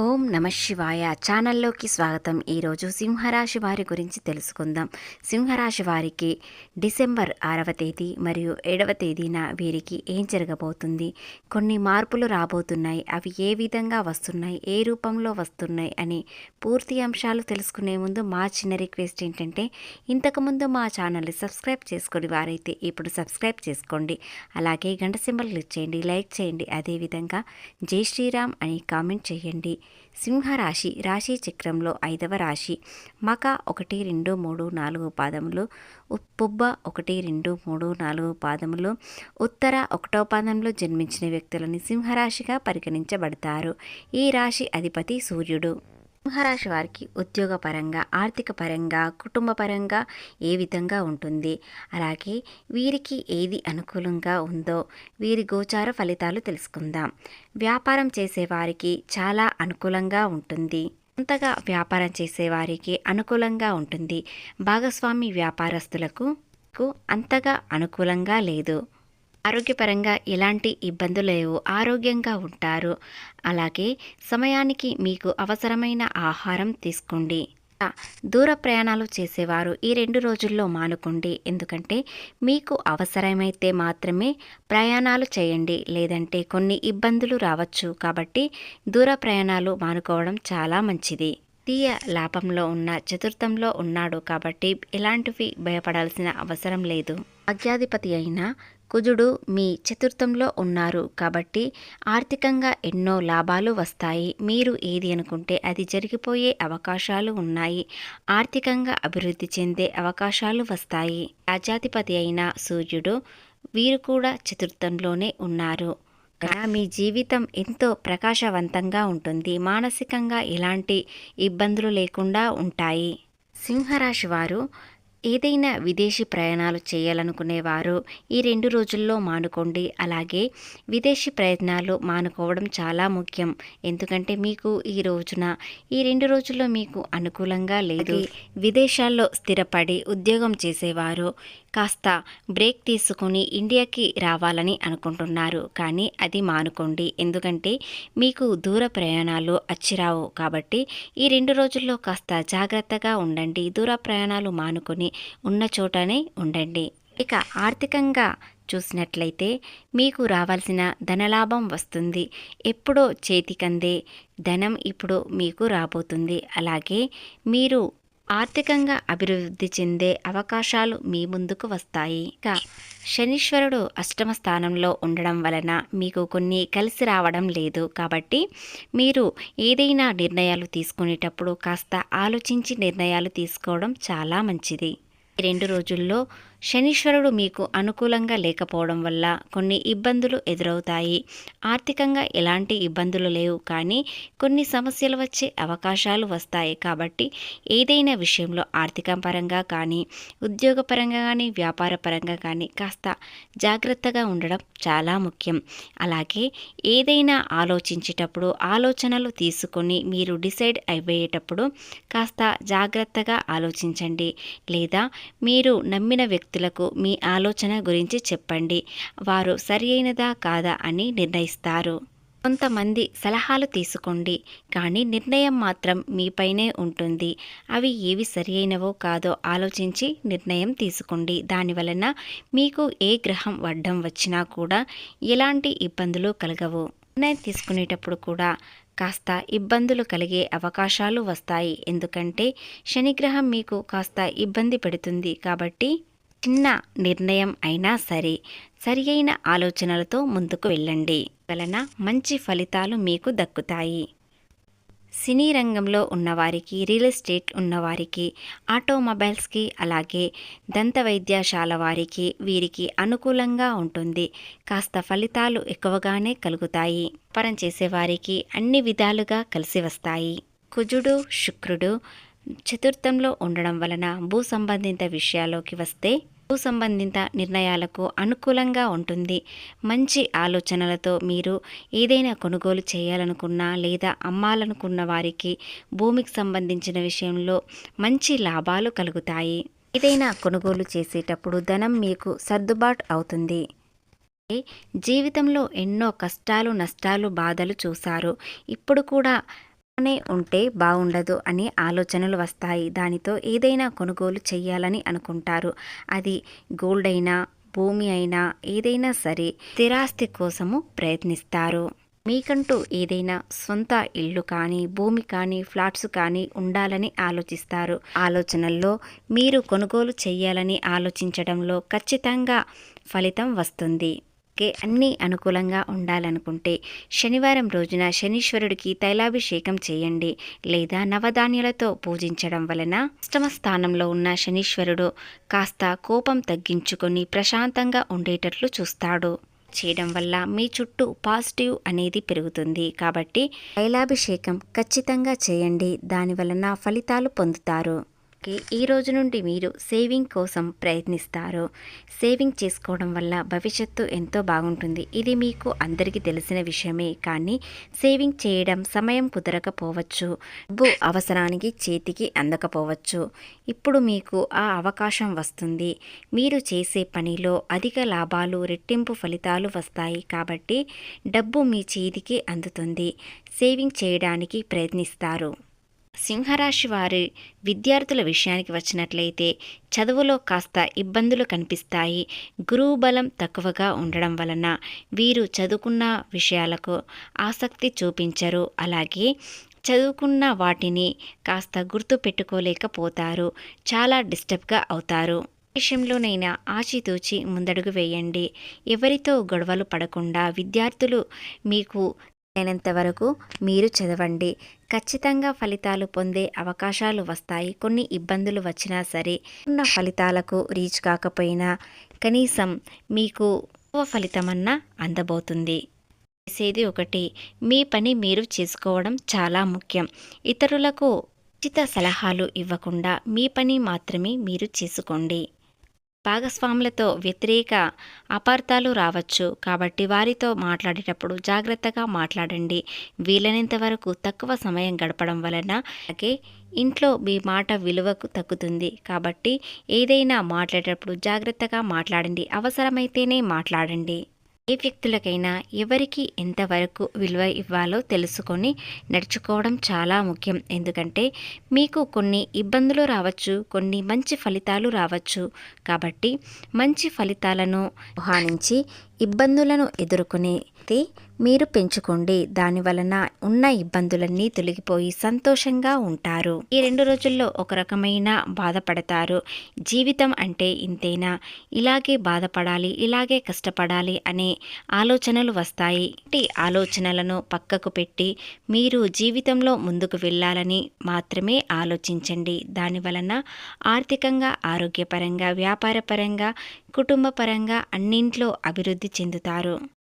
ఓం నమ శివాయ. ఛానల్లోకి స్వాగతం. ఈరోజు సింహరాశి వారి గురించి తెలుసుకుందాం. సింహరాశి వారికి డిసెంబర్ ఆరవ తేదీ మరియు ఏడవ తేదీన వీరికి ఏం జరగబోతుంది? కొన్ని మార్పులు రాబోతున్నాయి. అవి ఏ విధంగా వస్తున్నాయి? ఏ రూపంలో వస్తున్నాయి? అని పూర్తి అంశాలు తెలుసుకునే ముందు మా చిన్న రిక్వెస్ట్ ఏంటంటే ఇంతకుముందు మా ఛానల్ని సబ్స్క్రైబ్ చేసుకుని వారైతే ఇప్పుడు సబ్స్క్రైబ్ చేసుకోండి. అలాగే గంట సింబల్ క్లిక్ చేయండి లైక్ చేయండి. అదేవిధంగా జై శ్రీరామ్ అని కామెంట్ చేయండి. సింహరాశి రాశి చక్రంలో ఐదవ రాశి మక ఒకటి రెండు మూడు నాలుగు పాదములు ఉ- పుబ్బ ఒకటి రెండు మూడు నాలుగు పాదములు ఉత్తర ఒకటో పాదంలో జన్మించిన వ్యక్తులని సింహరాశిగా పరిగణించబడతారు. ఈ రాశి అధిపతి సూర్యుడు. సింహరాశి వారికి ఉద్యోగపరంగా ఆర్థిక పరంగా కుటుంబ పరంగా ఏ విధంగా ఉంటుంది? అలాగే వీరికి ఏది అనుకూలంగా ఉందో వీరి గోచార ఫలితాలు తెలుసుకుందాం. వ్యాపారం చేసేవారికి చాలా అనుకూలంగా ఉంటుంది. అంతగా వ్యాపారం చేసేవారికి అనుకూలంగా ఉంటుంది. భాగస్వామి వ్యాపారస్తులకు అంతగా అనుకూలంగా లేదు. ఆరోగ్యపరంగా ఎలాంటి ఇబ్బందులు లేవు ఆరోగ్యంగా ఉంటారు. అలాగే సమయానికి మీకు అవసరమైన ఆహారం తీసుకోండి. దూర ప్రయాణాలు చేసేవారు ఈ రెండు రోజుల్లో మానుకోండి. ఎందుకంటే మీకు అవసరమైతే మాత్రమే ప్రయాణాలు చేయండి. లేదంటే కొన్ని ఇబ్బందులు రావచ్చు. కాబట్టి దూర ప్రయాణాలు మానుకోవడం చాలా మంచిది. తీయ లాభంలో ఉన్న చతుర్థంలో ఉన్నాడు కాబట్టి ఎలాంటివి భయపడాల్సిన అవసరం లేదు. భాగ్యాధిపతి అయిన కుజుడు మీ చతుర్థంలో ఉన్నారు కాబట్టి ఆర్థికంగా ఎన్నో లాభాలు వస్తాయి. మీరు ఏది అనుకుంటే అది జరిగిపోయే అవకాశాలు ఉన్నాయి. ఆర్థికంగా అభివృద్ధి చెందే అవకాశాలు వస్తాయి. రాజాధిపతి అయిన సూర్యుడు వీరు కూడా చతుర్థంలోనే ఉన్నారు. మీ జీవితం ఎంతో ప్రకాశవంతంగా ఉంటుంది. మానసికంగా ఎలాంటి ఇబ్బందులు లేకుండా ఉంటాయి. సింహరాశి వారు ఏదైనా విదేశీ ప్రయాణాలు చేయాలనుకునేవారు ఈ రెండు రోజుల్లో మానుకోండి. అలాగే విదేశీ ప్రయత్నాలు మానుకోవడం చాలా ముఖ్యం. ఎందుకంటే మీకు ఈ రోజున ఈ రెండు రోజుల్లో మీకు అనుకూలంగా లేదు. విదేశాల్లో స్థిరపడి ఉద్యోగం చేసేవారు కాస్త బ్రేక్ తీసుకుని ఇండియాకి రావాలని అనుకుంటున్నారు. కానీ అది మానుకోండి. ఎందుకంటే మీకు దూర ప్రయాణాలు అచ్చిరావు కాబట్టి ఈ రెండు రోజుల్లో కాస్త జాగ్రత్తగా ఉండండి. దూర ప్రయాణాలు మానుకొని ఉన్న చోటనే ఉండండి. ఇక ఆర్థికంగా చూసినట్లయితే మీకు రావాల్సిన ధనలాభం వస్తుంది. ఎప్పుడో చేతికందే ధనం ఇప్పుడు మీకు రాబోతుంది. అలాగే మీరు ఆర్థికంగా అభివృద్ధి చెందే అవకాశాలు మీ ముందుకు వస్తాయి. ఇక శనీశ్వరుడు అష్టమ స్థానంలో ఉండడం వలన మీకు కొన్ని కలిసి రావడం లేదు. కాబట్టి మీరు ఏదైనా నిర్ణయాలు తీసుకునేటప్పుడు కాస్త ఆలోచించి నిర్ణయాలు తీసుకోవడం చాలా మంచిది. రెండు రోజుల్లో శనీశ్వరుడు మీకు అనుకూలంగా లేకపోవడం వల్ల కొన్ని ఇబ్బందులు ఎదురవుతాయి. ఆర్థికంగా ఎలాంటి ఇబ్బందులు లేవు. కానీ కొన్ని సమస్యలు వచ్చే అవకాశాలు వస్తాయి. కాబట్టి ఏదైనా విషయంలో ఆర్థిక పరంగా కానీ ఉద్యోగపరంగా కానీ వ్యాపార పరంగా కానీ కాస్త జాగ్రత్తగా ఉండడం చాలా ముఖ్యం. అలాగే ఏదైనా ఆలోచించేటప్పుడు ఆలోచనలు తీసుకొని మీరు డిసైడ్ అయిపోయేటప్పుడు కాస్త జాగ్రత్తగా ఆలోచించండి. లేదా మీరు నమ్మిన వ్యక్తి వ్యక్తులకు మీ ఆలోచన గురించి చెప్పండి. వారు సరియైనదా కాదా అని నిర్ణయిస్తారు. కొంతమంది సలహాలు తీసుకోండి కానీ నిర్ణయం మాత్రం మీపైనే ఉంటుంది. అవి ఏవి సరియైనవో కాదో ఆలోచించి నిర్ణయం తీసుకోండి. దాని వలన మీకు ఏ గ్రహం వడ్డం వచ్చినా కూడా ఎలాంటి ఇబ్బందులు కలగవు. నిర్ణయం తీసుకునేటప్పుడు కూడా కాస్త ఇబ్బందులు కలిగే అవకాశాలు వస్తాయి. ఎందుకంటే శనిగ్రహం మీకు కాస్త ఇబ్బంది పెడుతుంది కాబట్టి చిన్న నిర్ణయం అయినా సరే సరి అయిన ఆలోచనలతో ముందుకు వెళ్ళండి. వలన మంచి ఫలితాలు మీకు దక్కుతాయి. సినీ రంగంలో ఉన్నవారికి రియల్ ఎస్టేట్ ఉన్నవారికి ఆటోమొబైల్స్కి అలాగే దంత వైద్యశాల వారికి వీరికి అనుకూలంగా ఉంటుంది. కాస్త ఫలితాలు ఎక్కువగానే కలుగుతాయి. వ్యాపారం చేసేవారికి అన్ని విధాలుగా కలిసి వస్తాయి. కుజుడు శుక్రుడు చతుర్థంలో ఉండడం వలన భూ సంబంధిత విషయాల్లోకి వస్తే భూ సంబంధిత నిర్ణయాలకు అనుకూలంగా ఉంటుంది. మంచి ఆలోచనలతో మీరు ఏదైనా కొనుగోలు చేయాలనుకున్నా లేదా అమ్మాలనుకున్న వారికి భూమికి సంబంధించిన విషయంలో మంచి లాభాలు కలుగుతాయి. ఏదైనా కొనుగోలు చేసేటప్పుడు ధనం మీకు సర్దుబాటు అవుతుంది. జీవితంలో ఎన్నో కష్టాలు నష్టాలు బాధలు చూశారు. ఇప్పుడు కూడా ఇంట్లోనే ఉంటే బాగుండదు అనే ఆలోచనలు వస్తాయి. దానితో ఏదైనా కొనుగోలు చేయాలని అనుకుంటారు. అది గోల్డ్ అయినా భూమి అయినా ఏదైనా సరే స్థిరాస్తి కోసము ప్రయత్నిస్తారు. మీకంటూ ఏదైనా సొంత ఇల్లు కానీ భూమి కానీ ఫ్లాట్స్ కానీ ఉండాలని ఆలోచిస్తారు. ఆలోచనల్లో మీరు కొనుగోలు చేయాలని ఆలోచించడంలో ఖచ్చితంగా ఫలితం వస్తుంది. కే అన్నీ అనుకూలంగా ఉండాలనుకుంటే శనివారం రోజున శనీశ్వరుడికి తైలాభిషేకం చేయండి లేదా నవధాన్యాలతో పూజించడం వలన అష్టమ స్థానంలో ఉన్న శనీశ్వరుడు కాస్త కోపం తగ్గించుకొని ప్రశాంతంగా ఉండేటట్లు చూస్తాడు. చేయడం వల్ల మీ చుట్టూ పాజిటివ్ అనేది పెరుగుతుంది. కాబట్టి తైలాభిషేకం ఖచ్చితంగా చేయండి. దాని వలన ఫలితాలు పొందుతారు. ఓకే ఈ రోజు నుండి మీరు సేవింగ్ కోసం ప్రయత్నిస్తారు. సేవింగ్ చేసుకోవడం వల్ల భవిష్యత్తు ఎంతో బాగుంటుంది. ఇది మీకు అందరికీ తెలిసిన విషయమే. కానీ సేవింగ్ చేయడం సమయం కుదరకపోవచ్చు. డబ్బు అవసరానికి చేతికి అందకపోవచ్చు. ఇప్పుడు మీకు ఆ అవకాశం వస్తుంది. మీరు చేసే పనిలో అధిక లాభాలు రెట్టింపు ఫలితాలు వస్తాయి కాబట్టి డబ్బు మీ చేతికి అందుతుంది. సేవింగ్ చేయడానికి ప్రయత్నిస్తారు. సింహరాశి వారి విద్యార్థుల విషయానికి వచ్చినట్లయితే చదువులో కాస్త ఇబ్బందులు కనిపిస్తాయి. గురువు బలం తక్కువగా ఉండడం వలన వీరు చదువుకున్న విషయాలకు ఆసక్తి చూపించరు. అలాగే చదువుకున్న వాటిని కాస్త గుర్తు పెట్టుకోలేకపోతారు. చాలా డిస్టర్బ్గా అవుతారు. విషయంలోనైనా ఆచితూచి ముందడుగు వేయండి. ఎవరితో గొడవలు పడకుండా విద్యార్థులు మీకు అయినంత వరకు మీరు చదవండి. ఖచ్చితంగా ఫలితాలు పొందే అవకాశాలు వస్తాయి. కొన్ని ఇబ్బందులు వచ్చినా సరే ఉన్న ఫలితాలకు రీచ్ కాకపోయినా కనీసం మీకు ఫలితమన్నా అందబోతుంది. చేసేది ఒకటి. మీ పని మీరు చేసుకోవడం చాలా ముఖ్యం. ఇతరులకు ఉచిత సలహాలు ఇవ్వకుండా మీ పని మాత్రమే మీరు చేసుకోండి. భాగస్వాములతో వ్యతిరేక అపార్థాలు రావచ్చు. కాబట్టి వారితో మాట్లాడేటప్పుడు జాగ్రత్తగా మాట్లాడండి. వీలైనంత వరకు తక్కువ సమయం గడపడం వలన అలాగే ఇంట్లో మీ మాట విలువకు తగ్గుతుంది. కాబట్టి ఏదైనా మాట్లాడేటప్పుడు జాగ్రత్తగా మాట్లాడండి. అవసరమైతేనే మాట్లాడండి. ఏ వ్యక్తులకైనా ఎవరికి ఎంతవరకు విలువ ఇవ్వాలో తెలుసుకొని నడుచుకోవడం చాలా ముఖ్యం. ఎందుకంటే మీకు కొన్ని ఇబ్బందులు రావచ్చు కొన్ని మంచి ఫలితాలు రావచ్చు. కాబట్టి మంచి ఫలితాలను ఆహ్వానించి ఇబ్బందులను ఎదుర్కొనే మీరు పెంచుకోండి. దాని వలన ఉన్న ఇబ్బందులన్నీ తొలగిపోయి సంతోషంగా ఉంటారు. ఈ రెండు రోజుల్లో ఒక రకమైన బాధపడతారు. జీవితం అంటే ఇంతేనా? ఇలాగే బాధపడాలి ఇలాగే కష్టపడాలి అనే ఆలోచనలు వస్తాయి. ఈ ఆలోచనలను పక్కకు పెట్టి మీరు జీవితంలో ముందుకు వెళ్ళాలని మాత్రమే ఆలోచించండి. దాని వలన ఆర్థికంగా ఆరోగ్యపరంగా వ్యాపారపరంగా కుటుంబపరంగా అన్నింట్లో అభివృద్ధి చెందుతారు.